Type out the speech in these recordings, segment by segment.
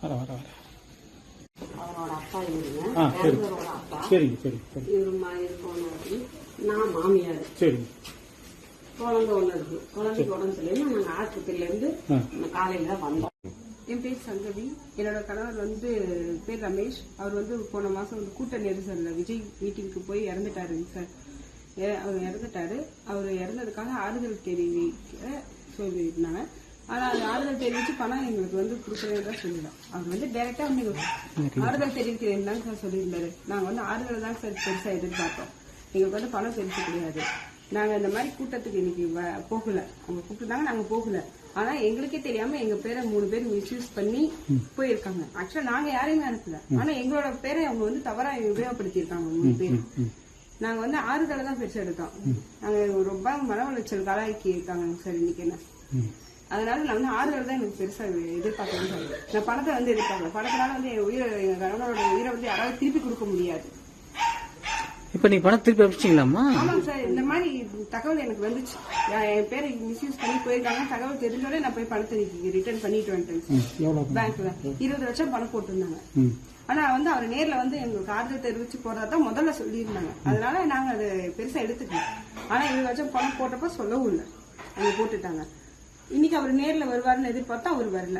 வர வர வர. அவரோட அப்பா இவருங்க ஆ, சரி. இவரோட அப்பா. சரிங்க சரி சரி. இவரு மா- இது போனது நான் மாமியார். சரிங்க குழந்தை ஒண்ணு இருக்கு. குழந்தைக்கு உடம்பு சரியில்லை. நாங்க ஆஸ்பத்திரியில இருந்து ஆ. காலையில தான் வந்தோம். என் பேர் சங்கவி. என்னோட கணவர் வந்து பேர் ரமேஷ். அவர் வந்து போன மாசம் வந்து கூட்ட நெரிசல்ல விஜய் மீட்டிங்க்கு போய் இறந்துட்டாருங்க சார். ஏ- அவர் இறந்துட்டாரு. அவர் இறந்ததுக்காக ஆறுதல் தெரிவிக்க சொல்லியிருந்தாங்க. ஆனா அது ஆறுதல் தெரிவிச்சு பணம் எங்களுக்கு வந்து கொடுக்கறதா சொல்லலாம் அவர் வந்து டைரக்டா வந்து ஆறுதல் தெரிவிக்கிறேன் தான் சார் சொல்லியிருந்தாரு. நாங்க வந்து ஆறுதல் தான் சார் பெருசா எதிர்பார்த்தோம். எங்களுக்கு வந்து பணம் பெருசு கிடையாது. நாங்க இந்த மாதிரி கூட்டத்துக்கு இன்னைக்கு போகல. அவங்க கூப்பிட்டுருந்தாங்க நாங்க போகல. ஆனா எங்களுக்கே தெரியாம எங்க பேரை மூணு பேர் மிஸ்யூஸ் பண்ணி போயிருக்காங்க. ஆக்சுவலா நாங்க யாரையுமே அனுப்பல. ஆனா எங்களோட பேரை அவங்க வந்து தவறா உபயோகப்படுத்தியிருக்காங்க மூணு பேர் நாங்க வந்து ஆறுதலை தான் பெருசா எடுத்தோம். நாங்க ரொம்ப மன உளைச்சல் காலாக்கி இருக்காங்க சார் இன்னைக்கு என்ன? அதனால நான் வந்து ஆறுதல் தான் எனக்கு பெருசா எதிர்பார்க்கணும் சார் நான் பணத்தை வந்து எதிர்பார்க்கல. பணத்தினால வந்து என் உயிரை எங்க கணவனோட உயிரை வந்து யாராவது திருப்பி கொடுக்க முடியாது. இப்ப நீ பணம் திருப்பி அனுப்பிச்சிங்களாம்மா? ஆமாங்க சார். இந்த மாதிரி தகவல் எனக்கு வந்துச்சு. என் பேரை மிஸ்யூஸ் பண்ணி போயிருக்காங்க. தகவல் தெரிஞ்சோடனே நான் போய் பணத்தை ரிட்டர்ன் பண்ணிட்டு வந்துட்டேன் பேங்க்ல இருபது லட்சம் பணம் போட்டிருந்தாங்க. ஆனா வந்து அவர் நேர்ல வந்து எங்களுக்கு ஆறுதல் தெரிவிச்சு போறதா தான் முதல்ல சொல்லியிருந்தாங்க. அதனால நாங்க அது பெருசா எடுத்துக்கல. ஆனா இருபது லட்சம் பணம் போட்டப்ப சொல்லவும் இல்லை. அவங்க போட்டுட்டாங்க. இன்னைக்கு அவர் நேர்ல வருவாருன்னு எதிர்பார்த்தா அவர் வரல.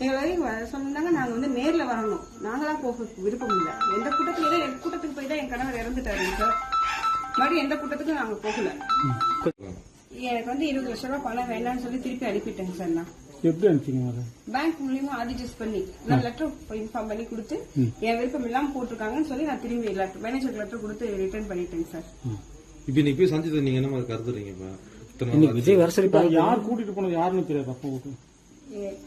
எங்களை வரைக்கும் வர சொன்னாங்க நாங்க வந்து நேர்ல வரணும் நாங்களா போக விருப்பம் இல்லை. எந்த கூட்டத்துக்கு எந்த கூட்டத்துக்கு போய் தான் என் கணவர் இறந்துட்டாரு சார் மறுபடியும் எந்த கூட்டத்துக்கும் நாங்க போகல. எனக்கு வந்து இருபது லட்சம் ரூபாய் பணம் வேண்டாம்னு சொல்லி திருப்பி அனுப்பிட்டேங்க சார் நான். எப்படி அனுப்பிச்சிங்க பேங்க் மூலியமா ஆடிஜஸ் பண்ணி நான் லெட்டர் இன்ஃபார்ம் பண்ணி கொடுத்து என் விருப்பம் இல்லாம போட்டிருக்காங்கன்னு சொல்லி நான் திரும்பி லெட்டர் மேனேஜர் லெட்டர் கொடுத்து ரிட்டர்ன் பண்ணிட்டேங்க சார் இப்ப இன்னைக்கு போய் சந்தித்து நீங்க என்ன மாதிரி கருதுறீங்க இப்ப. இன்னைக்கு விஜய் வர சொல்லி யார் கூட்டிட்டு போனது யாருன்னு தெரியாது அப்போ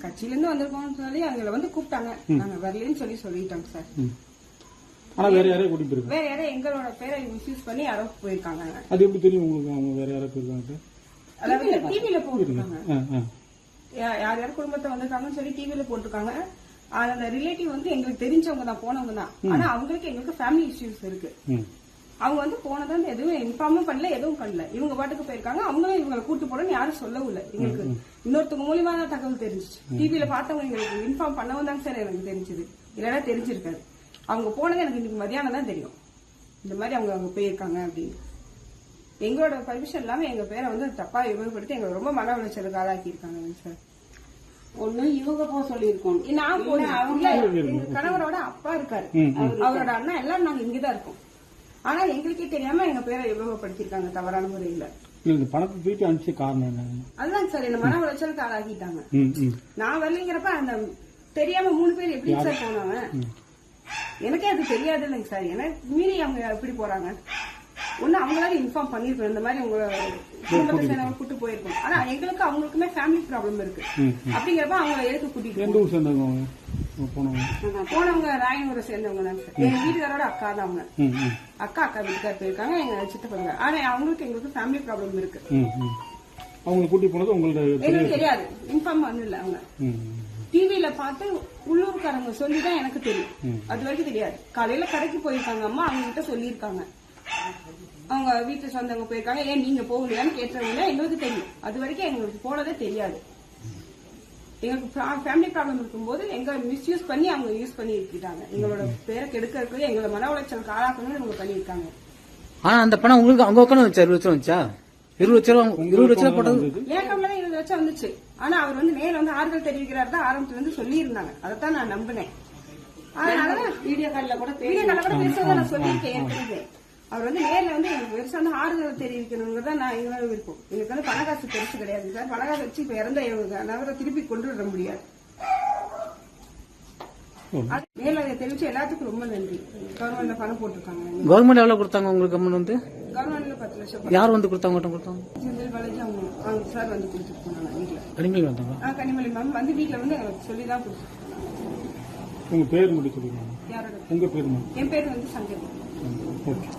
கட்சியில இருந்து வந்திருக்கோம்னு சொல்லி அவங்கள வந்து கூப்பிட்டாங்க. நாங்க வரலன்னு சொல்லி சொல்லிட்டோங்க சார். ஆனா வேற யாரையும் கூட்டிட்டு போயிருக்காங்க. வேற யாரோ எங்களோட பேரை மிஸ்யூஸ் பண்ணி யாரோ போயிருக்காங்க. அது எப்படி தெரியும் உங்களுக்கு அவங்க வேற யாராவது போயிருக்காங்க? அதாவது டிவில போட்டிருக்காங்க. யார் யார் குடும்பத்தை வந்திருக்காங்கன்னு சொல்லி டிவில போட்டிருக்காங்க. ஆனா, அந்த ரிலேட்டிவ் வந்து எங்களுக்கு தெரிஞ்சவங்க தான் போனவங்க தான். ஆனா அவங்களுக்கு எங்களுக்கு ஃபேமிலி இஷ்யூஸ் இருக்கு. அவங்க வந்து போனதான் எதுவும் இன்ஃபார்மும் பண்ணல எதுவும் பண்ணல. இவங்க பாட்டுக்கு போயிருக்காங்க. அவங்களும் இவங்களை கூட்டு போறோம்னு யாரும் சொல்லவும் இல்லை. எங்களுக்கு இன்னொருத்தவங்க மூலியமா தான் தகவல் தெரிஞ்சிச்சு. டிவில பார்த்தவங்க எங்களுக்கு இன்ஃபார்ம் பண்ணவும் தான் சார் எனக்கு தெரிஞ்சது. இல்லைன்னா தெரிஞ்சிருக்காது. அவங்க போனது எனக்கு இன்னைக்கு மதியானம் தான் தெரியும். இந்த மாதிரி அவங்க அங்க போயிருக்காங்க அப்படின்னு. எங்களோட பர்மிஷன் இல்லாம எங்க பேரை வந்து தப்பா உபயோகப்படுத்தி எங்களை ரொம்ப மன உளைச்சலுக்கு ஆளாக்கி இருக்காங்க சார். ஒண்ணு இவங்க போக சொல்லியிருக்கோம். நான் போல அவங்க எங்க கணவரோட அப்பா இருக்காரு. அவரோட அண்ணா எல்லாரும் நாங்க இங்கதான் இருக்கோம். ஆனா எங்களுக்கே தெரியாம எங்க பேரை உபயோகப்படுத்திருக்காங்க தவறான முறையில. இந்த பணத்தை திருப்பி அனுப்பிச்ச காரணம் என்ன? அதுதான் சார் என்ன மன உளைச்சலுக்கு ம் நான் வரலைங்கிறப்ப அந்த தெரியாம மூணு பேர் எப்படி சார் போனாங்க எனக்கே அது தெரியாது இல்லைங்க சார். எனக்கு மீறி அவங்க எப்படி போறாங்க? ஒண்ணு அவங்களால இன்ஃபார்ம் பண்ணிருக்கணும் இந்த மாதிரி உங்க குடும்பத்தை கூட்டு போயிருக்கோம் ஆனா எங்களுக்கு அவங்களுக்குமே ஃபேமிலி ப்ராப்ளம் இருக்கு. அப்படிங்கிறப்ப அவங்க எதுக்கு கூட்டிட்டு அவங்க அவங்க போனவங்க ராயனூரை சேர்ந்தவங்க தான் சார். எங்க வீட்டுக்காரோட அக்கா தான் அவங்க. அக்கா அக்கா வீட்டுக்கார் போயிருக்காங்க எங்க சித்தப்பங்க ஆனா அவங்களுக்கு எங்களுக்கு ஃபேமிலி ப்ராப்ளம் இருக்கு. அவங்களை கூட்டி போனது உங்களோட எங்களுக்கு தெரியாது. இன்ஃபார்ம் பண்ணல அவங்க. ம் டிவில பார்த்து உள்ளூர்காரங்க சொல்லிதான் எனக்கு தெரியும். அது வரைக்கும் தெரியாது. காலையில கடைக்கு போயிருக்காங்க. அம்மா அவங்க கிட்ட சொல்லியிருக்காங்க. அவங்க வீட்டு சொந்தவங்க போயிருக்காங்க. ஏன் நீங்க போகலையான்னு கேட்டவங்க எங்களுக்கு தெரியும். அது வரைக்கும் எங்களுக்கு போனதே தெரியாது. எங்களுக்கு ஃபேமிலி ப்ராப்ளம் இருக்கும்போது எங்க மிஸ்யூஸ் பண்ணி அவங்க யூஸ் பண்ணி இருக்கிட்டாங்க எங்களோட பேரை கெடுக்கிறதுக்கு எங்களை மன உளைச்சல் ஆளாக்கணும்னு இவங்க பண்ணியிருக்காங்க. ஆனா அந்த பணம் உங்களுக்கு அவங்க உட்காந்து வச்சா இருபது லட்சம் வச்சா இருபது லட்சம் ரூபா இருபது லட்சம் ரூபா போட்டது. என் கம்பெனி இருபது லட்சம் வந்துச்சு. ஆனா அவர் வந்து நேர்ல வந்து ஆறுதல் தெரிவிக்கிறார் தான் ஆரம்பத்துல இருந்து சொல்லியிருந்தாங்க. அதைத்தான் நான் நம்பினேன். அதனாலதான் வீடியோ கால்ல கூட வீடியோ கால்ல கூட தான் நான் சொல்லியிருக்கேன் ஏற்கனவே அவர் வந்து நேர்ல வந்து எனக்கு பெருசா வந்து ஆறுதல் தெரிவிக்கணுங்கிறத நான் எங்களோட விருப்பம். எனக்கு வந்து பணக்காசு பெருசு கிடையாது. சார் பணக்காசு வச்சு இப்ப இறந்த இவங்க. நகரை திருப்பி கொண்டு வர முடியாது. இதை தெரிவிச்சு எல்லாத்துக்கும் ரொம்ப நன்றி. கவர்மெண்ட்ல பணம் போட்டிருக்காங்க. கவர்மெண்ட் எவ்வளவு கொடுத்தாங்க உங்களுக்கு அமௌண்ட் வந்து? கவர்மெண்ட்ல பத்து லட்சம் யார் வந்து கொடுத்தாங்க மட்டும் கொடுத்தாங்க? செந்தில் பாலாஜி அவங்க அவங்க சார் வந்து கொடுத்துட்டு போனாங்க வீட்டுல கனிமொழி வந்தாங்க ஆ, கனிமொழி மேம் வந்து வீட்டுல வந்து எனக்கு சொல்லி தான் கொடுத்துட்டு உங்க பேர் மட்டும் சொல்லிடுங்க யாரோட? உங்க பேர் மட்டும். என் பேர் வந்து சங்கவி. ஓகே